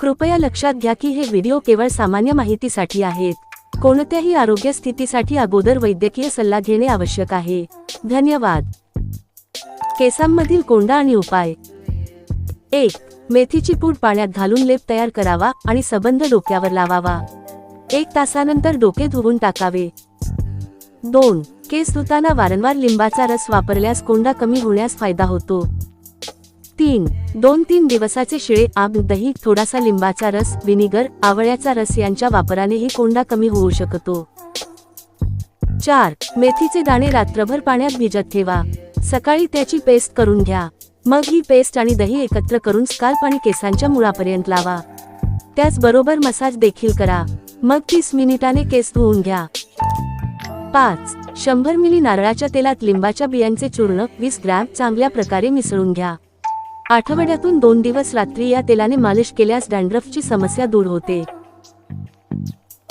कृपया लक्षात घ्या की हे व्हिडिओ केवळ सामान्य माहितीसाठी आहेत. कोणत्याही आरोग्य स्थितीसाठी अगोदर वैद्यकीय सल्ला घेणे आवश्यक आहे. धन्यवाद. केसांमधील कोंडा आणि उपाय. एक मेथीची पूड पाण्यात घालून लेप तयार करावा आणि सबंध डोक्यावर लावावा. एक तासानंतर डोके धुवून टाकावे. दोन केस धुताना वारंवार लिंबाचा रस वापरल्यास कोंडा कमी होण्यास फायदा होतो. तीन दोन तीन दिवसाचे शिळे आब दही थोडासा लिंबाचा रस विनिगर आवळ्याचा रस यांच्या वापरानेही कोंडा कमी होऊ शकतो. चार मेथीचे दाणे रात्रभर पाण्यात भिजत ठेवा. सकाळी त्याची पेस्ट करून घ्या. मग ही पेस्ट आणि दही एकत्र करून स्काल्प आणि केसांच्या मुळापर्यंत लावा. त्याचबरोबर मसाज देखील करा. मग तीस मिनिटाने केस धुवून घ्या. पाच शंभर मिली नारळाच्या तेलात लिंबाच्या बियांचे चूर्ण वीस ग्रॅम चांगल्या प्रकारे मिसळून घ्या. आठवड्यातून दोन दिवस रात्री या तेलाने मालिश केल्यास डॅन्ड्रफची समस्या दूर होते.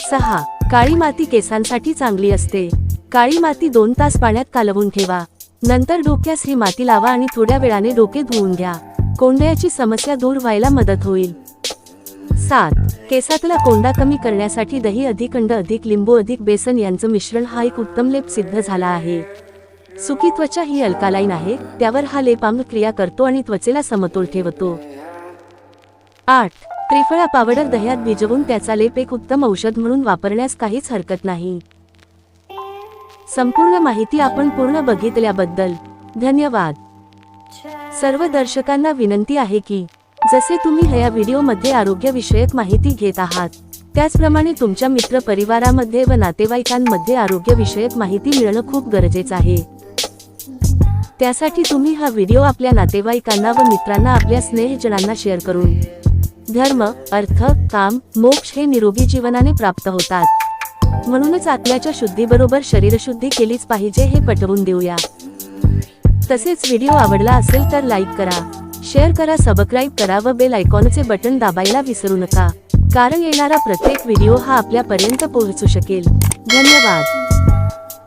सहा. काळी माती केसांसाठी चांगली असते. काळी माती दोन तास पाण्यात कालवून ठेवा. नंतर डोक्यास ही माती लावा आणि थोड्या वेळाने डोके धुवून घ्या. कोंड्याची समस्या दूर व्हायला मदत होईल. सात. केसातला कोंडा कमी करण्यासाठी दही अधिक अंड अधिक लिंबू अधिक बेसन यांचं मिश्रण हा एक उत्तम लेप सिद्ध झाला आहे. सुकी त्वचा ही अल्कालाईन आहे त्यावर हा लेपांग क्रिया करतो आणि त्वचेला समतोल ठेवतो. आठ. त्रिफळा पावडर दह्यात भिजवून त्याचा लेप एक उत्तम औषध म्हणून वापरण्यास काहीच हरकत नाही. संपूर्ण माहिती आपण पूर्ण बघितल्याबद्दल धन्यवाद. सर्व दर्शकांना विनंती आहे की जसे तुम्ही ह्या व्हिडिओमध्ये आरोग्यविषयक माहिती घेत आहात त्याचप्रमाणे तुमच्या मित्र परिवारामध्ये व नातेवाईकांमध्ये आरोग्यविषयक माहिती मिळणं खूप गरजेचं आहे. त्यासाठी तुम्ही हा व्हिडिओ आपल्या नातेवाईकांना व मित्रांना आपल्या स्नेहजनांना शेअर करून. धर्म अर्थ काम मोक्ष हे निरोगी जीवनाने प्राप्त होतात. म्हणूनच आत्म्याच्या शुद्धीबरोबर शरीरशुद्धी केलीच पाहिजे हे पटवून देऊया. तसेच व्हिडिओ आवडला असेल तर लाईक करा शेअर करा सबस्क्राईब करा व बेल आयकॉनचे बटन दाबायला विसरू नका. कारण येणारा प्रत्येक व्हिडिओ हा आपल्यापर्यंत पोहोचू शकेल. धन्यवाद.